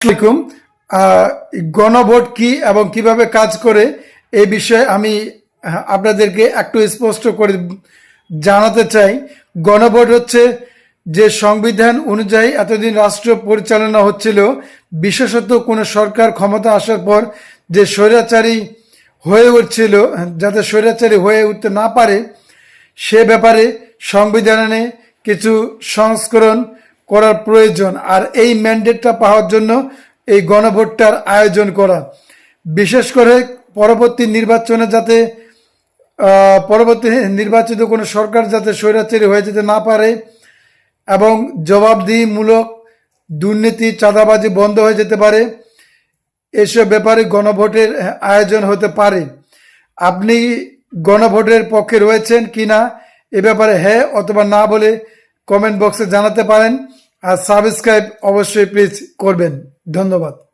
আসসালামাইকুম গণভোট কি এবং কীভাবে কাজ করে এই বিষয়ে আমি আপনাদেরকে একটু স্পষ্ট করে জানাতে চাই। গণভোট হচ্ছে যে সংবিধান অনুযায়ী এতদিন রাষ্ট্র পরিচালনা হচ্ছিল, বিশেষত কোনো সরকার ক্ষমতা আসার পর যে স্বৈরাচারী হয়ে উঠছিল, যাতে স্বৈরাচারী হয়ে উঠতে না পারে, সে ব্যাপারে সংবিধানে কিছু সংস্করণ করার প্রয়োজন আর এই ম্যান্ডেটটা পাওয়ার জন্য এই গণভোটটার আয়োজন করা। বিশেষ করে পরবর্তী নির্বাচনে যাতে পরবর্তী নির্বাচিত কোনো সরকার যাতে স্বৈরাচারী হয়ে যেতে না পারে এবং জবাবদিহিমূলক দুর্নীতি, চাঁদাবাজি বন্ধ হয়ে যেতে পারে, এসব ব্যাপারে গণভোটের আয়োজন হতে পারে। আপনি গণভোটের পক্ষে রয়েছেন কি না, এ ব্যাপারে হ্যাঁ অথবা না বলে কমেন্ট বক্সে জানাতে পারেন। আর সাবস্ক্রাইব অবশ্যই প্লিজ করবেন। ধন্যবাদ।